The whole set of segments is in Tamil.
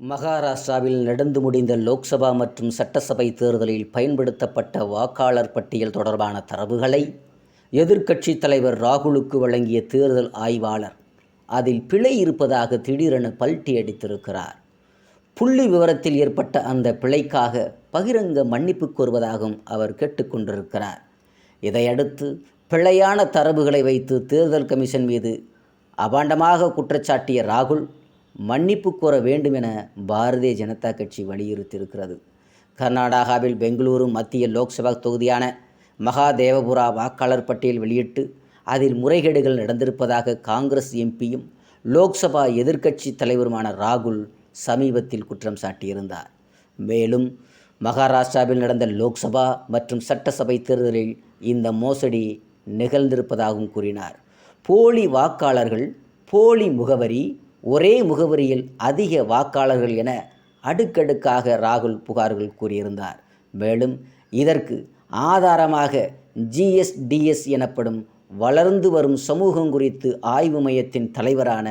மகாராஷ்டிராவில் நடந்து முடிந்த லோக்சபா மற்றும் சட்டசபை தேர்தலில் பயன்படுத்தப்பட்ட வாக்காளர் பட்டியல் தொடர்பான தரவுகளை எதிர்க்கட்சித் தலைவர் ராகுலுக்கு வழங்கிய தேர்தல் ஆய்வாளர். அதில் பிழை இருப்பதாக திடீரென பல்ட்டி அடித்திருக்கிறார். புள்ளி விவரத்தில் ஏற்பட்ட அந்த பிழைக்காக பகிரங்க மன்னிப்பு கோருவதாகவும் அவர் கேட்டுக்கொண்டிருக்கிறார் இதையடுத்து பிழையான தரவுகளை வைத்து தேர்தல் கமிஷன் மீது அபாண்டமாக குற்றச்சாட்டிய ராகுல் மன்னிப்பு கோர வேண்டும் என பாரதிய ஜனதா கட்சி வலியுறுத்தியிருக்கிறது. கர்நாடகாவில் பெங்களூரு மத்திய லோக்சபா தொகுதியான மகாதேவபுரா வாக்காளர் பட்டியல் வெளியிட்டு அதில் முறைகேடுகள் நடந்திருப்பதாக காங்கிரஸ் எம்பியும் லோக்சபா எதிர்க்கட்சி தலைவருமான ராகுல் சமீபத்தில் குற்றம் சாட்டியிருந்தார். மேலும் மகாராஷ்டிராவில் நடந்த லோக்சபா மற்றும் சட்டசபை தேர்தலில் இந்த மோசடி நிகழ்ந்திருப்பதாகவும் கூறினார். போலி வாக்காளர்கள் போலி முகவரி ஒரே முகவரியில் அதிக வாக்காளர்கள் என அடுக்கடுக்காக ராகுல் புகார்கள் கூறியிருந்தார். மேலும் இதற்கு ஆதாரமாக ஜிஎஸ்டிஎஸ் எனப்படும் வளர்ந்து வரும் சமூகம் குறித்து ஆய்வு மையத்தின் தலைவரான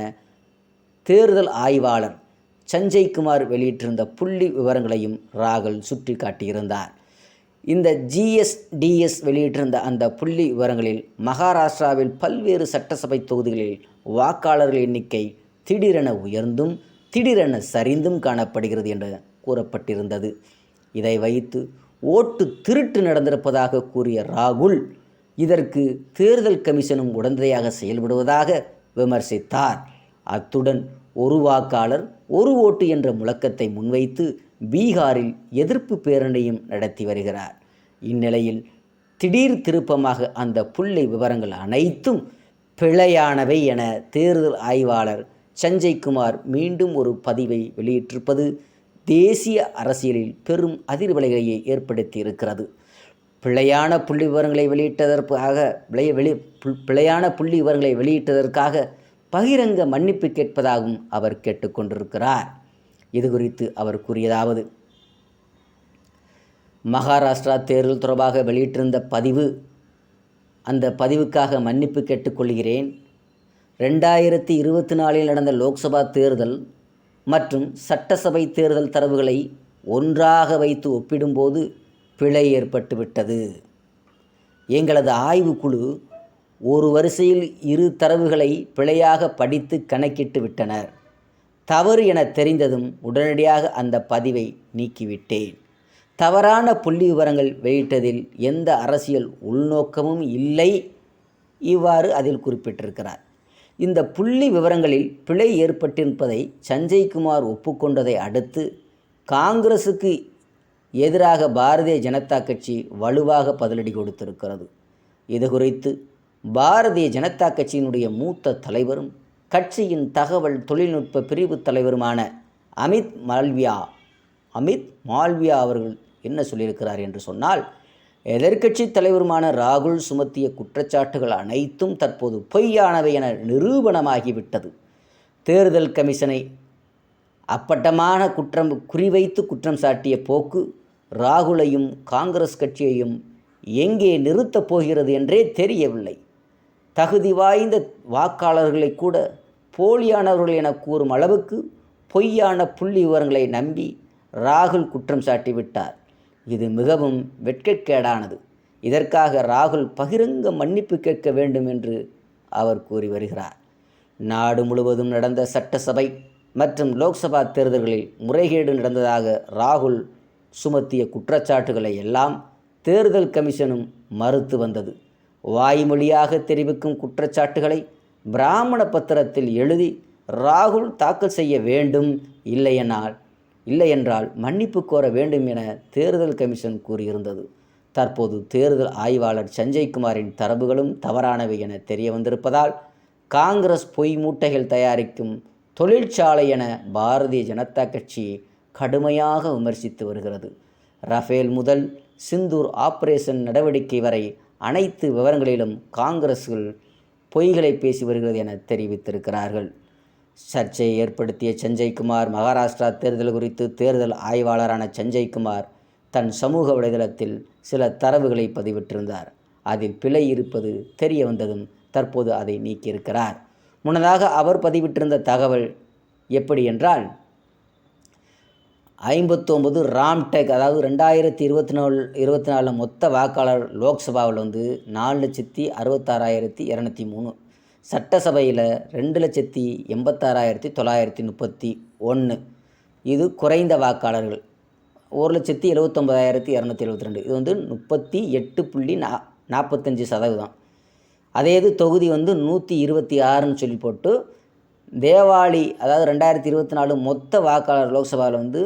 தேர்தல் ஆய்வாளர் சஞ்சய் குமார் வெளியிட்டிருந்த புள்ளி விவரங்களையும் ராகுல் சுட்டி காட்டியிருந்தார் இந்த ஜிஎஸ்டிஎஸ் வெளியிட்டிருந்த அந்த புள்ளி விவரங்களில் மகாராஷ்டிராவில் பல்வேறு சட்டசபை தொகுதிகளில் வாக்காளர்கள் எண்ணிக்கை திடீரென உயர்ந்தும் திடீரென சரிந்தும் காணப்படுகிறது என்று கூறப்பட்டிருந்தது. இதை வைத்து ஓட்டு திருட்டு நடந்திருப்பதாக கூறிய ராகுல் இதற்கு தேர்தல் கமிஷனும் உடந்தையாக செயல்படுவதாக விமர்சித்தார். அத்துடன் ஒரு வாக்காளர் ஒரு ஓட்டு என்ற முழக்கத்தை முன்வைத்து பீகாரில் எதிர்ப்பு பேரணியும் நடத்தி வருகிறார். இந்நிலையில் திடீர் திருப்பமாக அந்த புள்ளி விவரங்கள் அனைத்தும் பிழையானவை என தேர்தல் ஆய்வாளர் சஞ்சய் குமார் மீண்டும் ஒரு பதிவை வெளியிட்டிருப்பது தேசிய அரசியலில் பெரும் அதிர்வலைகளையே ஏற்படுத்தி இருக்கிறது பிழையான புள்ளி விவரங்களை வெளியிட்டதற்காக விளைய வெளி பிழையான புள்ளி விவரங்களை வெளியிட்டதற்காக பகிரங்க மன்னிப்பு கேட்பதாகவும் அவர் கேட்டுக்கொண்டிருக்கிறார் இது குறித்து அவர் கூறியதாவது மகாராஷ்டிரா தேர்தல் தொடர்பாக வெளியிட்டிருந்த பதிவு அந்த பதிவுக்காக மன்னிப்பு கேட்டுக்கொள்கிறேன் ரெண்டாயிரத்தி இருபத்தி நாலில் நடந்த லோக்சபா தேர்தல் மற்றும் சட்டசபை தேர்தல் தரவுகளை ஒன்றாக வைத்து ஒப்பிடும்போது பிழை ஏற்பட்டுவிட்டது. எங்களது ஆய்வுக்குழு ஒரு வரிசையில் இரு தரவுகளை பிழையாக படித்து கணக்கிட்டு விட்டனர். தவறு என தெரிந்ததும் உடனடியாக அந்த பதிவை நீக்கிவிட்டேன். தவறான புள்ளி விவரங்கள் வெளியிட்டதில் எந்த அரசியல் உள்நோக்கமும் இல்லை. இவ்வாறு அதில் குறிப்பிட்டிருக்கிறார். இந்த புள்ளி விவரங்களில் பிழை ஏற்பட்டிருப்பதை சஞ்சய் குமார் ஒப்புக்கொண்டதை அடுத்து காங்கிரசுக்கு எதிராக பாரதிய ஜனதா கட்சி வலுவாக பதிலடி கொடுத்திருக்கிறது. இது குறித்து பாரதிய ஜனதா கட்சியினுடைய மூத்த தலைவரும் கட்சியின் தகவல் தொழில்நுட்ப பிரிவு தலைவருமான அமித் மால்வியா அமித் மால்வியா அவர்கள் என்ன சொல்லியிருக்கிறார் என்று சொன்னால் எதிர்க்கட்சி தலைவருமான ராகுல் சுமத்திய குற்றச்சாட்டுகள் அனைத்தும் தற்போது பொய்யானவை என நிரூபணமாகிவிட்டது. தேர்தல் கமிஷனை அப்பட்டமான குற்றம் குறிவைத்து குற்றம் சாட்டிய போக்கு ராகுலையும் காங்கிரஸ் கட்சியையும் எங்கே நிறுத்தப் போகிறது என்றே தெரியவில்லை. தகுதி வாய்ந்த வாக்காளர்களை கூட போலியானவர்கள் என கூறும் அளவுக்கு பொய்யான புள்ளி விவரங்களை நம்பி ராகுல் குற்றம் சாட்டிவிட்டார். இது மிகவும் வெட்கக்கேடானது. இதற்காக ராகுல் பகிரங்க மன்னிப்பு கேட்க வேண்டும் என்று அவர் கூறி வருகிறார். நாடு முழுவதும் நடந்த சட்டசபை மற்றும் லோக்சபா தேர்தல்களில் முறைகேடு நடந்ததாக ராகுல் சுமத்திய குற்றச்சாட்டுகளை எல்லாம் தேர்தல் கமிஷனும் மறுத்து வந்தது. வாய்மொழியாக தெரிவிக்கும் குற்றச்சாட்டுகளை பிராமண பத்திரத்தில் எழுதி ராகுல் தாக்கல் செய்ய வேண்டும் இல்லையெனால் இல்லையென்றால் மன்னிப்பு கோர வேண்டும் என தேர்தல் கமிஷன் கூறியிருந்தது. தற்போது தேர்தல் ஆய்வாளர் சஞ்சய் குமாரின் தரவுகளும் தவறானவை என தெரிய வந்திருப்பதால் காங்கிரஸ் பொய் மூட்டைகள் தயாரிக்கும் தொழிற்சாலை என பாரதிய ஜனதா கட்சி கடுமையாக விமர்சித்து வருகிறது. ரஃபேல் முதல் சிந்தூர் ஆபரேஷன் நடவடிக்கை வரை அனைத்து விவரங்களிலும் காங்கிரஸ்கள் பொய்களை பேசி வருகிறது என தெரிவித்திருக்கிறார்கள். சர்ச்சையை ஏற்படுத்திய சஞ்சய் குமார் மகாராஷ்டிரா தேர்தல் குறித்து தேர்தல் ஆய்வாளரான சஞ்சய் குமார் தன் சமூக வலைதளத்தில் சில தரவுகளை பதிவிட்டிருந்தார். அதில் பிழை இருப்பது தெரிய வந்ததும் தற்போது அதை நீக்கியிருக்கிறார். முன்னதாக அவர் பதிவிட்டிருந்த தகவல் எப்படி என்றால் ஐம்பத்தொம்பது ராம்டெக் அதாவது ரெண்டாயிரத்தி இருபத்தி நாலு இருபத்தி நாலில் மொத்த வாக்காளர் லோக்சபாவில் வந்து நாலு லட்சத்தி அறுபத்தாறாயிரத்தி இரநூத்தி மூணு சட்டசபையில் ரெண்டு லட்சத்தி எண்பத்தாறாயிரத்தி தொள்ளாயிரத்தி முப்பத்தி ஒன்று இது குறைந்த வாக்காளர்கள். ஒரு லட்சத்தி எழுவத்தொம்பதாயிரத்தி இரநூத்தி எழுபத்தி ரெண்டு இது வந்து முப்பத்தி எட்டு புள்ளி நா நாற்பத்தஞ்சு சதவீதம். அதே இது தொகுதி வந்து நூற்றி இருபத்தி ஆறுன்னு சொல்லி போட்டு தேவாலி அதாவது ரெண்டாயிரத்தி இருபத்தி நாலு மொத்த வாக்காளர் லோக்சபாவில் வந்து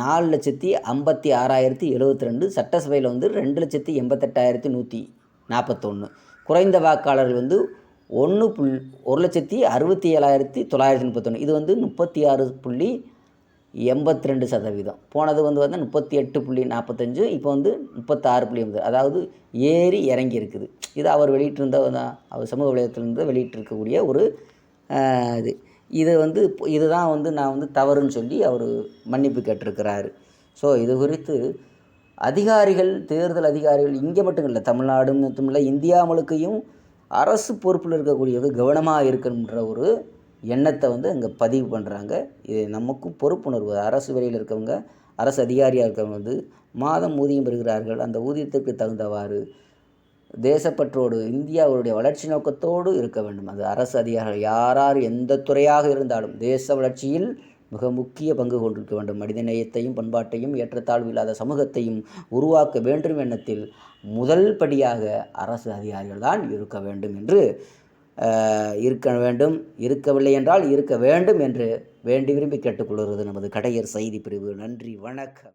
நாலு லட்சத்தி ஐம்பத்தி ஆறாயிரத்தி எழுபத்தி ரெண்டு சட்டசபையில் வந்து ரெண்டு லட்சத்தி எண்பத்தெட்டாயிரத்தி நூற்றி நாற்பத்தொன்று குறைந்த வாக்காளர்கள் வந்து ஒன்று புல் ஒரு லட்சத்தி அறுபத்தி ஏழாயிரத்தி தொள்ளாயிரத்தி முப்பத்தொன்று இது வந்து முப்பத்தி ஆறு புள்ளி எண்பத்தி ரெண்டு சதவீதம். போனது வந்து வந்து முப்பத்தி எட்டு புள்ளி நாற்பத்தஞ்சு இப்போ வந்து முப்பத்தாறு புள்ளி எண்பது அதாவது ஏறி இறங்கி இருக்குது இது அவர் வெளியிட்டிருந்த அவர் சமூக வலைதளத்திலிருந்து வெளியிட்டிருக்கக்கூடிய ஒரு இது. இது வந்து இதுதான் வந்து நான் வந்து தவறுன்னு சொல்லி அவர் மன்னிப்பு கேட்டிருக்கிறாரு. ஸோ இது குறித்து அதிகாரிகள் தேர்தல் அதிகாரிகள் இங்கே மட்டும் இல்லை தமிழ்நாடு மட்டும் இல்லை இந்தியா முழுக்கையும் அரசு பொறுப்பில் இருக்கக்கூடியவங்க கவனமாக இருக்கணுன்ற ஒரு எண்ணத்தை வந்து அங்கே பதிவு பண்ணுறாங்க. இது நமக்கும் பொறுப்புணர்வு. அரசு வேலையில் இருக்கவங்க அரசு அதிகாரியாக இருக்கவங்க வந்து மாதம் ஊதியம் பெறுகிறார்கள். அந்த ஊதியத்திற்கு தகுந்தவாறு தேசப்பற்றோடு இந்தியாவுடைய வளர்ச்சி நோக்கத்தோடு இருக்க வேண்டும். அது அரசு அதிகாரிகள் யாரார் எந்த துறையாக இருந்தாலும் தேச வளர்ச்சியில் மிக முக்கிய பங்கு கொண்டிருக்க வேண்டும். மனிதநேயத்தையும் பண்பாட்டையும் ஏற்றத்தாழ்வு இல்லாத சமூகத்தையும் உருவாக்க வேண்டும் எண்ணத்தில் முதல் படியாக அரசு அதிகாரிகள் தான் இருக்க வேண்டும் என்று இருக்க வேண்டும். இருக்கவில்லை என்றால் இருக்க வேண்டும் என்று வேண்டி விரும்பி கேட்டுக்கொள்கிறது நமது கடையர் செய்தி பிரிவு. நன்றி வணக்கம்.